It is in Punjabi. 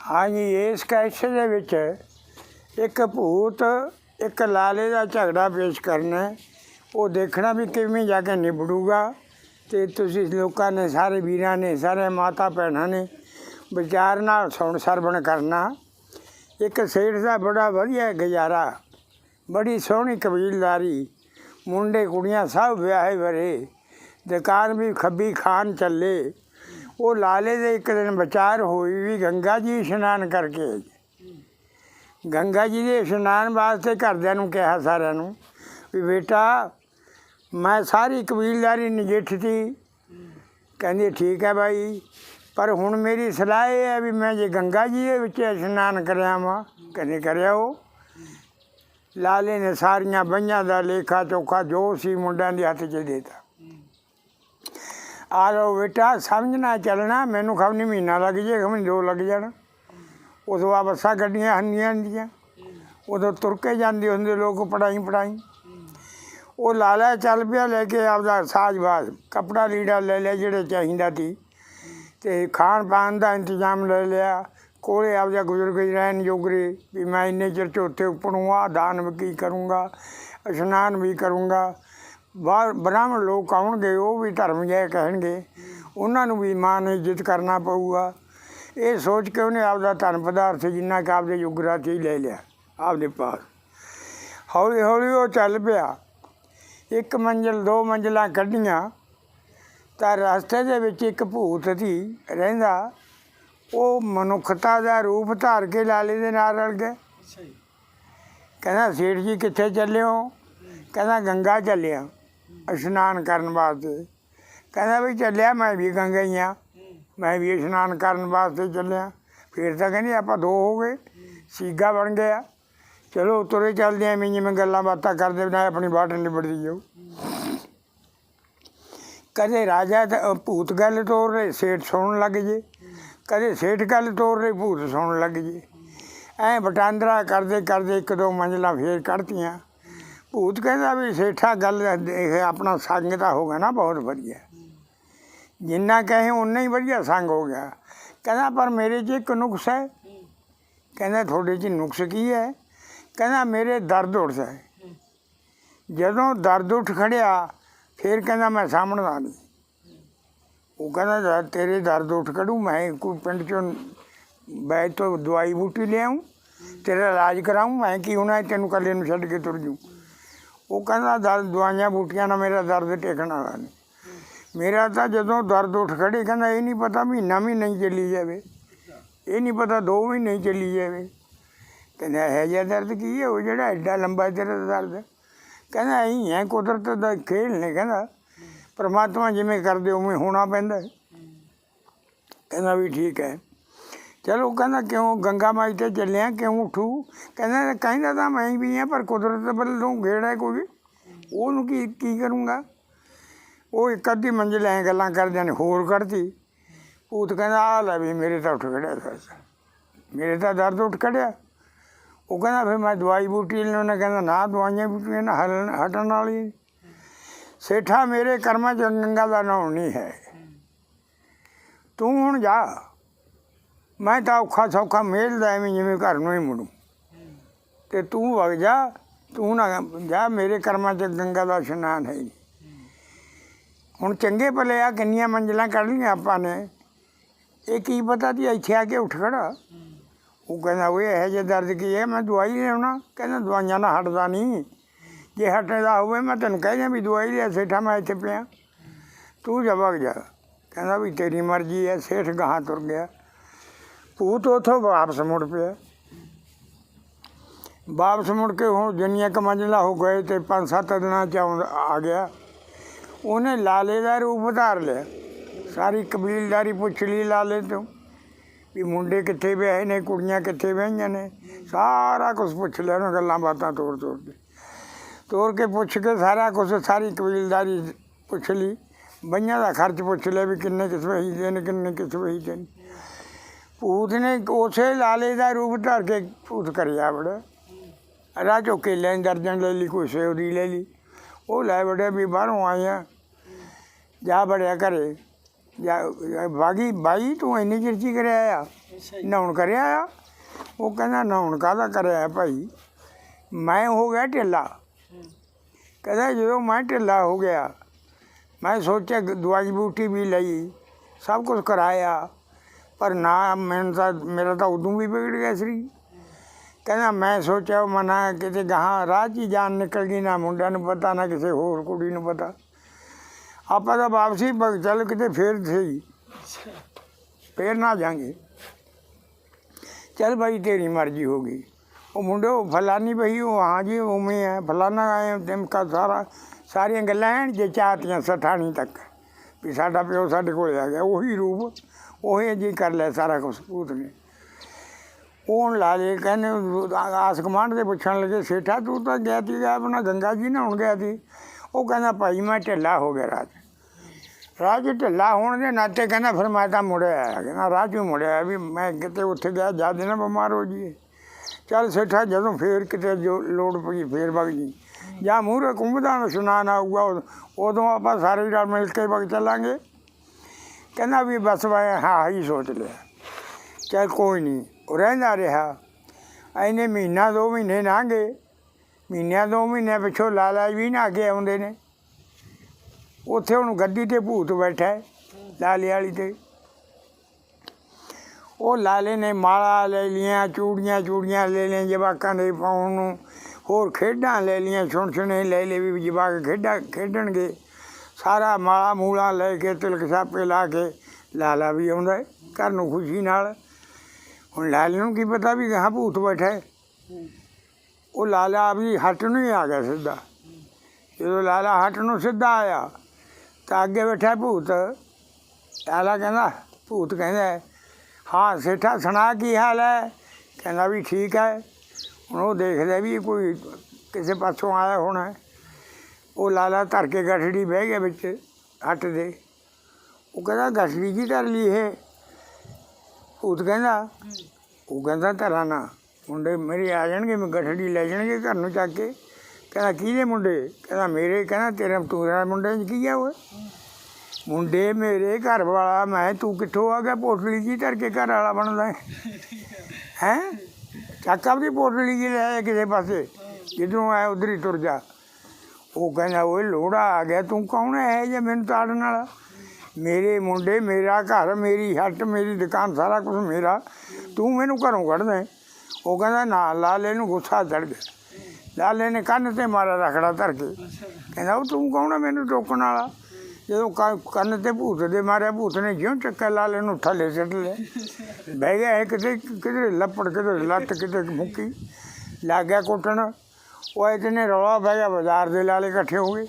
ਹਾਂਜੀ, ਇਸ ਕੈਸ਼ ਦੇ ਵਿੱਚ ਇੱਕ ਭੂਤ, ਇੱਕ ਲਾਲੇ ਦਾ ਝਗੜਾ ਪੇਸ਼ ਕਰਨਾ ਉਹ ਦੇਖਣਾ ਵੀ ਕਿਵੇਂ ਜਾ ਕੇ ਨਿਬੜੂਗਾ ਤੇ ਤੁਸੀਂ ਲੋਕਾਂ ਨੇ, ਸਾਰੇ ਵੀਰਾਂ ਨੇ, ਸਾਰੇ ਮਾਤਾ ਭੈਣਾਂ ਨੇ ਵਿਚਾਰ ਨਾਲ ਸੁਣ ਸਰਵਣ ਕਰਨਾ। ਇੱਕ ਸੇਠ ਦਾ ਬੜਾ ਵਧੀਆ ਗੁਜ਼ਾਰਾ, ਬੜੀ ਸੋਹਣੀ ਕਬੀਲਦਾਰੀ, ਮੁੰਡੇ ਕੁੜੀਆਂ ਸਭ ਵਿਆਹੇ ਵਰੇ ਦੁਕਾਨ ਵੀ ਖੱਬੀ ਖਾਨ ਚੱਲੇ ਉਹ ਲਾਲੇ ਦੇ ਇੱਕ ਦਿਨ ਵਿਚਾਰ ਹੋਈ ਵੀ ਗੰਗਾ ਜੀ ਇਸ਼ਨਾਨ ਕਰਕੇ ਗੰਗਾ ਜੀ ਦੇ ਇਸ਼ਨਾਨ ਵਾਸਤੇ ਘਰਦਿਆਂ ਨੂੰ ਕਿਹਾ ਸਾਰਿਆਂ ਨੂੰ ਵੀ ਬੇਟਾ, ਮੈਂ ਸਾਰੀ ਕਬੀਲਦਾਰੀ ਨਜਿੱਠਤੀ ਕਹਿੰਦੇ ਠੀਕ ਹੈ ਭਾਈ ਪਰ ਹੁਣ ਮੇਰੀ ਸਲਾਹ ਇਹ ਹੈ ਵੀ ਮੈਂ ਜੇ ਗੰਗਾ ਜੀ ਦੇ ਵਿੱਚ ਇਸ਼ਨਾਨ ਕਰਿਆ ਵਾਂ ਕਹਿੰਦੇ ਕਰਿਆ ਉਹ। ਲਾਲੇ ਨੇ ਸਾਰੀਆਂ ਬਈਆਂ ਦਾ ਲੇਖਾ ਚੋਖਾ ਜੋ ਸੀ ਮੁੰਡਿਆਂ ਦੇ ਹੱਥ 'ਚ ਦੇਤਾ। ਆ ਲਓ ਬੇਟਾ, ਸਮਝਣਾ, ਚੱਲਣਾ, ਮੈਨੂੰ ਖਬਰ ਨਹੀਂ ਮਹੀਨਾ ਲੱਗ ਜੇ, ਖਬਰ ਦੋ ਲੱਗ ਜਾਣਾ। ਉਦੋਂ ਆ ਬੱਸਾਂ ਗੱਡੀਆਂ ਹੰਦੀਆਂ ਹੁੰਦੀਆਂ ਉਦੋਂ ਤੁਰ ਕੇ ਜਾਂਦੇ ਹੁੰਦੇ ਲੋਕ, ਪੜਾਈ ਪੜਾਈ। ਉਹ ਲਾਲਾ ਚੱਲ ਪਿਆ, ਲੈ ਕੇ ਆਪਦਾ ਸਾਜ਼-ਬਾਜ਼ ਕਪੜਾ ਲੀੜਾ ਲੈ ਲਿਆ, ਜਿਹੜੇ ਚਾਹੀਦਾ ਸੀ। ਤੇ ਖਾਣ ਪਾਣ ਦਾ ਇੰਤਜ਼ਾਮ ਲੈ ਲਿਆ। ਕੋਲੇ ਆਪਦਾ ਗੁਜ਼ਰ ਗਈ ਰਹਿਣ ਯੋਗਰੇ ਵੀ ਮੈਂ ਇੰਨੇ ਚਿਰ ਚ ਉੱਥੇ ਉੱਪਰੂੰਗਾ ਦਾਨ ਵੀ ਕਰੂੰਗਾ, ਇਸ਼ਨਾਨ ਵੀ ਕਰੂੰਗਾ। ਬਾਹਰ ਬ੍ਰਾਹਮਣ ਲੋਕ ਆਉਣਗੇ ਉਹ ਵੀ ਧਰਮ ਜੈ ਕਹਿਣਗੇ। ਉਹਨਾਂ ਨੂੰ ਵੀ ਮਾਨ ਇੱਜ਼ਤ ਕਰਨਾ ਪਊਗਾ। ਇਹ ਸੋਚ ਕੇ ਉਹਨੇ ਆਪਦਾ ਧਨ ਪਦਾਰਥ ਜਿੰਨਾ ਕਿ ਆਪਦੇ ਯੁਗਰਾ 'ਚ ਹੀ ਲੈ ਲਿਆ ਆਪਦੇ ਪਾਸ। ਹੌਲੀ ਹੌਲੀ ਉਹ ਚੱਲ ਪਿਆ। ਇੱਕ ਮੰਜ਼ਿਲ ਦੋ ਮੰਜ਼ਿਲਾਂ ਕੱਢੀਆਂ। ਤਾਂ ਰਸਤੇ ਦੇ ਵਿੱਚ ਇੱਕ ਭੂਤ ਸੀ ਰਹਿੰਦਾ। ਉਹ ਮਨੁੱਖਤਾ ਦਾ ਰੂਪ ਧਾਰ ਕੇ ਲਾਲੇ ਦੇ ਨਾਲ ਰਲ ਗਿਆ। ਕਹਿੰਦਾ ਸੇਠ ਜੀ ਕਿੱਥੇ ਚੱਲੇ ਹੋ? ਕਹਿੰਦਾ ਗੰਗਾ ਚੱਲਿਆ। ਇਸ਼ਨਾਨ ਕਰਨ ਵਾਸਤੇ। ਕਹਿੰਦਾ ਵੀ ਚੱਲਿਆ, ਮੈਂ ਵੀ ਗੰਗਾ ਹੀ ਆ। ਮੈਂ ਵੀ ਇਸ਼ਨਾਨ ਕਰਨ ਵਾਸਤੇ ਚੱਲਿਆ। ਫਿਰ ਤਾਂ ਕਹਿੰਦੇ ਆਪਾਂ ਦੋ ਹੋ ਗਏ, ਸੀਗਾ ਬਣ ਗਿਆ। ਚਲੋ ਤੁਰੇ ਚੱਲਦੇ ਆਂ ਐਵੇਂ ਜਿਵੇਂ ਗੱਲਾਂ ਬਾਤਾਂ ਕਰਦੇ ਨਾ ਆਪਣੀ ਬਾਟ ਨਿਬੜਦੀ ਜਾਓ ਕਦੇ ਰਾਜਾ ਭੂਤ ਗੱਲ ਤੋਰ ਰਹੇ, ਸੇਠ ਸੁਣਨ ਲੱਗ ਜੇ। ਕਦੇ ਸੇਠ ਗੱਲ ਤੋਰ ਰਹੇ, ਭੂਤ ਸੁਣਨ ਲੱਗ ਜੇ। ਐ ਵਟਾਂਦਰਾ ਕਰਦੇ ਕਰਦੇ ਇੱਕ ਦੋ ਮੰਜ਼ਲਾਂ ਫੇਰ ਕੱਢਤੀਆਂ। ਭੂਤ ਕਹਿੰਦਾ ਵੀ ਸੇਠਾ ਗੱਲ ਇਹ ਆਪਣਾ ਸੰਗ ਤਾਂ ਹੋ ਗਿਆ ਨਾ ਬਹੁਤ ਵਧੀਆ। ਜਿੰਨਾ ਕਹੇ ਉਨਾ ਹੀ ਵਧੀਆ ਸੰਗ ਹੋ ਗਿਆ। ਕਹਿੰਦਾ, ਪਰ ਮੇਰੇ 'ਚ ਇੱਕ ਨੁਕਸ ਹੈ। ਕਹਿੰਦਾ, ਤੁਹਾਡੇ 'ਚ ਨੁਕਸ ਕੀ ਹੈ? ਕਹਿੰਦਾ, ਮੇਰੇ ਦਰਦ ਉੱਠਦਾ ਹੈ ਜਦੋਂ ਦਰਦ ਉੱਠ ਖੜਿਆ, ਫਿਰ ਕਹਿੰਦਾ, ਮੈਂ ਸਾਹਮਣਾ ਨਹੀਂ। ਉਹ ਕਹਿੰਦਾ ਜਦ ਤੇਰੇ ਦਰਦ ਉੱਠ ਖੜੂ, ਮੈਂ ਕੋਈ ਪਿੰਡ ਚੋਂ ਬੈਠ ਤੋਂ ਦਵਾਈ ਬੂਟੀ ਲਿਆਉਂ ਤੇਰਾ ਇਲਾਜ ਕਰਾਉਂ ਮੈਂ ਕੀ ਹੋਣਾ, ਤੈਨੂੰ ਕੱਲੇ ਨੂੰ ਛੱਡ ਕੇ ਤੁਰ ਜੂ ਉਹ ਕਹਿੰਦਾ, ਦਰਦ, ਦਵਾਈਆਂ ਬੂਟੀਆਂ ਨਾਲ ਮੇਰਾ ਦਰਦ ਟੇਕਣ ਵਾਲਾ ਨਹੀਂ। ਮੇਰਾ ਤਾਂ ਜਦੋਂ ਦਰਦ ਉੱਠ ਖੜੇ ਕਹਿੰਦਾ, ਇਹ ਨਹੀਂ ਪਤਾ ਮਹੀਨਾ ਵੀ ਨਹੀਂ ਚੱਲੀ ਜਾਵੇ। ਇਹ ਨਹੀਂ ਪਤਾ ਦੋ ਵੀ ਨਹੀਂ ਚੱਲੀ ਜਾਵੇ। ਕਹਿੰਦਾ, ਇਹ ਜਿਹਾ ਦਰਦ ਕੀ ਹੈ? ਉਹ ਜਿਹੜਾ ਐਡਾ ਲੰਬਾ ਤੇਰਾ ਦਰਦ ਕਹਿੰਦਾ ਇਹੀ ਹੈ ਕੁਦਰਤ ਦਾ ਖੇਲ ਨੇ। ਕਹਿੰਦਾ, ਪਰਮਾਤਮਾ ਜਿਵੇਂ ਕਰਦੇ, ਉਵੇਂ ਹੋਣਾ ਪੈਂਦਾ ਕਹਿੰਦਾ ਵੀ ਠੀਕ ਹੈ। ਚਲੋ ਕਹਿੰਦਾ, ਕਿਉਂ ਗੰਗਾ ਮਾਈ ਤੇ ਚੱਲਿਆ, ਕਿਉਂ ਉਠੂ? ਕਹਿੰਦਾ ਕਹਿੰਦਾ ਤਾਂ ਮੈਂ ਵੀ ਆ, ਪਰ ਕੁਦਰਤ ਵੱਲੋਂ ਗੇੜਾ ਕੋਈ। ਉਹਨੂੰ ਕੀ ਕੀ ਕਰੂੰਗਾ? ਉਹ ਇੱਕ ਅੱਧੀ ਮੰਜ਼ਿਲ ਐ ਗੱਲਾਂ ਕਰਦਿਆਂ ਨੇ ਹੋਰ ਕੱਢਤੀ। ਭੂਤ ਕਹਿੰਦਾ ਆ ਲੈ ਵੀ ਮੇਰੇ ਤਾਂ ਉੱਠ ਖੜਿਆ ਸੱਸ ਮੇਰੇ ਤਾਂ ਦਰਦ ਉੱਠ ਖੜਿਆ। ਉਹ ਕਹਿੰਦਾ, ਫਿਰ ਮੈਂ ਦਵਾਈ ਬੂਟੀ ਲੈਣਾ ਕਹਿੰਦਾ, ਨਾ, ਦਵਾਈਆਂ ਬੂਟੀਆਂ ਨਾ ਹਲਣ, ਹਟਣ ਵਾਲੀ ਸੇਠਾ, ਮੇਰੇ ਕਰਮਾਂ ਚ ਗੰਗਾ ਦਾ ਨਾਮ ਨਹੀਂ ਹੈ। ਤੂੰ ਹੁਣ ਜਾ। ਮੈਂ ਤਾਂ ਔਖਾ ਸੌਖਾ ਮੇਲਦਾ ਐਵੇਂ ਜਿਵੇਂ ਘਰ ਨੂੰ ਹੀ ਮੁੜੂ। ਤੇ ਤੂੰ ਵਗ ਜਾ, ਤੂੰ ਨਾ ਜਾ, ਮੇਰੇ ਕਰਮਾਂ ਚ ਗੰਗਾ ਦਾ ਇਸ਼ਨਾਨ ਹੈ ਹੁਣ ਚੰਗੇ ਭਲੇ ਆ, ਕਿੰਨੀਆਂ ਮੰਜ਼ਲਾਂ ਕੱਢ ਲਈਆਂ ਆਪਾਂ ਨੇ। ਇਹ ਕੀ ਪਤਾ ਜੀ ਇੱਥੇ ਆ ਕੇ ਉੱਠ ਖੜਾ। ਉਹ ਕਹਿੰਦਾ ਉਹ ਇਹ ਜੇ ਦਰਦ ਕੀ ਹੈ? ਮੈਂ ਦਵਾਈ ਲੈਣਾ ਕਹਿੰਦਾ, ਦਵਾਈਆਂ ਨਾਲ ਹਟਦਾ ਨਹੀਂ। ਜੇ ਹਟਦਾ ਹੋਵੇ, ਮੈਂ ਤੈਨੂੰ ਕਹਿ ਦਿਆਂ ਵੀ ਦਵਾਈ ਲੈ ਸੇਠਾ, ਮੈਂ ਇੱਥੇ ਪਿਆ। ਤੂੰ ਜਾ ਜਾ। ਕਹਿੰਦਾ ਵੀ ਤੇਰੀ ਮਰਜ਼ੀ ਹੈ, ਸੇਠ ਗਾਹਾਂ ਤੁਰ ਗਿਆ। ਭੂਤ ਉਥੋਂ ਵਾਪਸ ਮੁੜ ਪਿਆ। ਵਾਪਸ ਮੁੜ ਕੇ ਹੁਣ ਜਿੰਨੀਆਂ ਕੁ ਮੰਜ਼ਿਲਾਂ ਹੋ ਗਏ ਤੇ ਪੰਜ ਸੱਤ ਦਿਨਾਂ ਚ ਆਉਣ- ਆ ਗਿਆ। ਉਹਨੇ ਲਾਲੇ ਦਾ ਰੂਪ ਧਾਰ ਲਿਆ। ਸਾਰੀ ਕਬੀਲਦਾਰੀ ਪੁੱਛ ਲਈ ਲਾਲੇ ਤੋਂ ਵੀ ਮੁੰਡੇ ਕਿੱਥੇ ਵਿਆਹੇ ਨੇ, ਕੁੜੀਆਂ ਕਿੱਥੇ ਵਿਆਹੀਆਂ ਨੇ। ਸਾਰਾ ਕੁਝ ਪੁੱਛ ਲਿਆ ਉਹਨਾਂ ਗੱਲਾਂ ਬਾਤਾਂ ਤੋੜ ਤੋੜ ਕੇ। ਤੋੜ ਕੇ ਪੁੱਛ ਕੇ ਸਾਰਾ ਕੁਝ ਸਾਰੀ ਕਬੀਲਦਾਰੀ ਪੁੱਛ ਲਈ। ਬਈਆਂ ਦਾ ਖਰਚ ਪੁੱਛ ਲਿਆ ਵੀ ਕਿੰਨੇ ਕਿਸ ਵਹੀ ਦੇ ਨੇ, ਕਿੰਨੇ ਕਿਸ ਹੀ ਦੇ ਨੇ। ਭੂਤ ਨੇ ਉਸੇ ਲਾਲੇ ਦਾ ਰੂਪ ਧਾਰ ਕੇ ਭੂਤ ਕਰਿਆ ਬੜਾ ਰਾਜੋ ਕੇ ਲੈਣ ਦਰਜਨ ਲੈ ਲਈ ਕੋਈ ਸੇਵ ਦੀ ਲੈ ਲਈ। ਉਹ ਲੈ ਬੜੇ ਵੀ ਬਾਹਰੋਂ ਆਇਆ। ਜਾ ਬੜਿਆ ਘਰੇ। ਜਾਂ ਬਾਗੀ ਬਾਈ ਤੂੰ ਇੰਨੀ ਚਿਰਚੀ ਕਰਿਆ ਆ? ਅੱਛਾ ਨਹਾਉਣ ਕਰਿਆ ਆ? ਉਹ ਕਹਿੰਦਾ ਨਹਾਉਣ ਕਾਹਦਾ ਕਰਿਆ ਭਾਈ? ਮੈਂ ਹੋ ਗਿਆ ਢਿੱਲਾ। ਕਹਿੰਦਾ ਜਦੋਂ ਮੈਂ ਢਿੱਲਾ ਹੋ ਗਿਆ ਮੈਂ ਸੋਚਿਆ ਦਵਾਈ ਬੂਟੀ ਵੀ ਲਈ ਸਭ ਕੁਝ ਕਰਾਇਆ। ਪਰ ਨਾ ਮੈਨੂੰ ਤਾਂ ਮੇਰਾ ਤਾਂ ਉਦੋਂ ਵੀ ਵਿਗੜ ਗਿਆ ਸਰੀ ਕਹਿੰਦਾ ਮੈਂ ਸੋਚਿਆ ਮਨਾ ਕਿਤੇ ਗਾਹਾਂ ਰਾਹ 'ਚ ਹੀ ਜਾਨ ਨਿਕਲ ਗਈ ਨਾ ਮੁੰਡਿਆਂ ਨੂੰ ਪਤਾ ਨਾ ਕਿਸੇ ਹੋਰ ਕੁੜੀ ਨੂੰ ਪਤਾ ਆਪਾਂ ਤਾਂ ਵਾਪਸੀ ਬ- ਚੱਲ ਕਿਤੇ ਫੇਰ ਸਹੀ ਫੇਰ ਨਾ ਜਾਾਂਗੇ ਚੱਲ ਭਾਈ ਤੇਰੀ ਮਰਜ਼ੀ ਹੋਗੀ ਉਹ ਮੁੰਡੇ ਉਹ ਫਲਾਨੀ ਭਈ ਉਹ ਹਾਂ ਜੀ ਉਵੇਂ ਹੈ ਫਲਾਨਾ ਆਏ ਤਿਮ ਕਾ ਸਾਰਾ ਸਾਰੀਆਂ ਗੱਲਾਂ ਐਨ ਜੇ ਚਾਹਤੀਆਂ ਸਠਾਣੀ ਤੱਕ ਵੀ ਸਾਡਾ ਪਿਓ ਸਾਡੇ ਕੋਲ ਆ ਗਿਆ ਉਹੀ ਰੂਪ ਉਹੀ ਜੀ ਕਰ ਲਿਆ ਸਾਰਾ ਕੁਝ ਭੂਤ ਨੇ ਉਹ ਹੁਣ ਲਾ ਲੈ ਕਹਿੰਦੇ ਆਸ ਕਮਾਂਡ ਦੇ ਪੁੱਛਣ ਲੱਗੇ, ਸੇਠਾ ਤੂੰ ਤਾਂ ਗਿਆ ਸੀ ਆਪਣਾ ਗੰਗਾ ਜੀ ਨਹਾਉਣ ਗਿਆ ਸੀ ਉਹ ਕਹਿੰਦਾ, ਭਾਈ, ਮੈਂ ਢਿੱਲਾ ਹੋ ਗਿਆ ਰਾਤ। ਰਾਜ ਢਿੱਲਾ ਹੋਣ ਦੇ ਨਾਤੇ ਕਹਿੰਦਾ, ਫਿਰ ਮੈਂ ਤਾਂ ਮੁੜਿਆ ਆਇਆ ਕਹਿੰਦਾ ਰਾਜ 'ਚੋਂ ਮੁੜਿਆ ਵੀ ਮੈਂ ਕਿਤੇ ਉੱਥੇ ਗਿਆ, ਜਦ ਨਾ ਬਿਮਾਰ ਹੋ ਜੀਏ ਚੱਲ ਸੇਠਾ, ਜਦੋਂ ਫੇਰ ਕਿਤੇ ਜੋ ਲੋੜ ਪਈ, ਫੇਰ ਵਗ ਜੀ। ਜਾਂ ਮੂਹਰੇ ਕੁੰਭਦਾ ਨੂੰ ਸੁਨਾਨ ਆਊਗਾ, ਉਦ- ਉਦੋਂ ਆਪਾਂ ਸਾਰੇ ਨਾਲ ਮਿਲ ਕੇ ਵਗ ਚੱਲਾਂਗੇ। ਕਹਿੰਦਾ ਵੀ ਬਸ ਮੈਂ ਹਾਂ ਹੀ ਸੋਚ ਲਿਆ। ਚੱਲ ਕੋਈ ਨਹੀਂ ਉਹ ਰਹਿੰਦਾ ਰਿਹਾ। ਐਨੇ ਮਹੀਨਾ, ਦੋ ਮਹੀਨੇ ਲੰਘੇ ਮਹੀਨਿਆਂ, ਦੋ ਮਹੀਨੇ ਪਿੱਛੋਂ ਲਾਲਾ ਜੀ ਵੀ ਨਾ ਅੱਗੇ ਆਉਂਦੇ ਨੇ। ਉੱਥੇ ਹੁਣ ਗੱਦੀ ਤੇ ਭੂਤ ਬੈਠਾ ਲਾਲੇ ਵਾਲੀ ਤੇ। ਉਹ ਲਾਲੇ ਨੇ ਮਾਲਾ ਲੈ ਲੀਆਂ ਚੂੜੀਆਂ ਚੂੜੀਆਂ ਲੈ ਲਈਆਂ, ਜਵਾਕਾਂ ਦੇ ਪਾਉਣ ਨੂੰ। ਹੋਰ ਖੇਡਾਂ ਲੈ ਲੀਆਂ ਸੁਣ ਸੁਣੇ ਲੈ ਲਏ ਵੀ ਜਵਾਕ ਖੇਡਾਂ ਖੇਡਣਗੇ। ਸਾਰਾ ਮਾਲਾ ਮੂਲਾ ਲੈ ਕੇ, ਤਿਲਕ ਛਾਪੇ ਲਾ ਕੇ ਲਾਲਾ ਵੀ ਆਉਂਦਾ ਹੈ, ਘਰ ਨੂੰ ਖੁਸ਼ੀ ਨਾਲ। ਹੁਣ ਲਾਲੇ ਨੂੰ ਕੀ ਪਤਾ ਵੀ ਗਾਂ ਭੂਤ ਬੈਠਾ ਹੈ। ਉਹ ਲਾਲਾ ਆਪਣੀ ਹੱਟ ਨੂੰ ਹੀ ਆ ਗਿਆ ਸਿੱਧਾ। ਜਦੋਂ ਲਾਲਾ ਹੱਟ ਨੂੰ ਸਿੱਧਾ ਆਇਆ, ਤਾਂ ਅੱਗੇ ਬੈਠਾ ਭੂਤ। ਲਾਲਾ ਕਹਿੰਦਾ, ਭੂਤ ਕਹਿੰਦਾ, ਹਾਂ, ਸੇਠਾ, ਸੁਣਾ ਕੀ ਹਾਲ ਹੈ? ਕਹਿੰਦਾ ਵੀ ਠੀਕ ਹੈ। ਹੁਣ ਉਹ ਦੇਖਦਾ ਵੀ ਕੋਈ ਕਿਸੇ ਪਾਸੋਂ ਆਇਆ ਹੋਣਾ ਉਹ ਲਾਲਾ ਧਰ ਕੇ ਗਠੜੀ ਬਹਿ ਗਿਆ ਵਿੱਚ, ਹੱਟ ਦੇ। ਉਹ ਕਹਿੰਦਾ, ਗਠੜੀ ਕੀ ਧਰ ਲਈ ਇਹ? ਭੂਤ ਕਹਿੰਦਾ, ਉਹ ਕਹਿੰਦਾ, ਧਰਾਂ ਨਾ। ਮੁੰਡੇ ਮੇਰੇ ਆ ਜਾਣਗੇ, ਮੈਂ ਗਠੜੀ ਲੈ ਜਾਣਗੇ ਘਰ ਨੂੰ ਚੱਕ ਕੇ। ਕਹਿੰਦਾ, ਕਿਹਦੇ ਮੁੰਡੇ? ਕਹਿੰਦਾ, ਮੇਰੇ। ਕਹਿੰਦਾ, ਤੇਰੇ ਤੂਰਾ ਮੁੰਡੇ ਚ ਕੀ ਆ ਉਹ? ਮੁੰਡੇ ਮੇਰੇ ਘਰ ਵਾਲਾ। ਮੈਂ ਤੂੰ ਕਿੱਥੋਂ ਆ ਗਿਆ? ਪੋਟਲੀ ਜੀ ਧਰ ਕੇ ਘਰ ਵਾਲਾ ਬਣਦਾ ਹੈ? ਹੈਂ? ਚੱਕ ਆਪਦੀ ਪੋਟਲੀ ਜੀ ਲੈ ਆਇਆ ਕਿਸੇ ਪਾਸੇ? ਜਿੱਧਰੋਂ ਆਇਆ, ਉਧਰ ਹੀ ਤੁਰ ਜਾ। ਉਹ ਕਹਿੰਦਾ, ਓਏ ਲੋੜਾ ਆ ਗਿਆ, ਤੂੰ ਕੌਣ ਹੈ ਜੇ ਮੈਨੂੰ ਤਾੜਨ ਵਾਲਾ? ਮੇਰੇ ਮੁੰਡੇ, ਮੇਰਾ ਘਰ, ਮੇਰੀ ਹੱਟ, ਮੇਰੀ ਦੁਕਾਨ, ਸਾਰਾ ਕੁਝ ਮੇਰਾ। ਤੂੰ ਮੈਨੂੰ ਘਰੋਂ ਕੱਢ ਦੇ। ਉਹ ਕਹਿੰਦਾ, ਨਾ, ਲਾਲੇ ਨੂੰ ਗੁੱਸਾ ਚੜ ਗਿਆ। ਲਾਲੇ ਨੇ ਕੰਨ ਤੇ ਮਾਰਾ ਰਖੜਾ ਧਰ ਕੇ। ਕਹਿੰਦਾ, ਉਹ ਤੂੰ ਕੌਣ ਹੈ ਮੈਨੂੰ ਟੋਕਣ ਵਾਲਾ? ਜਦੋਂ ਕ- ਕੰਨ ਤੇ ਭੂਤ ਦੇ ਮਾਰਿਆ, ਭੂਤ ਨੇ ਜਿਉਂ ਚੱਕਾ ਲਾਲੇ ਨੂੰ ਥੱਲੇ ਸਿੱਟ ਲਿਆ। ਬਹਿ ਗਿਆ ਇਹ ਕਿਤੇ, ਕਿਧਰੇ ਲੱਪੜ, ਕਿਧਰੇ ਲੱਤ ਕਿਤੇ ਮੁੱਕੀ। ਲੱਗ ਗਿਆ ਕੁੱਟਣ। ਉਹ ਇਹਨੇ ਰੌਲਾ ਪੈ ਗਿਆ ਬਾਜ਼ਾਰ ਦੇ ਲਾਲੇ ਇਕੱਠੇ ਹੋ ਗਏ।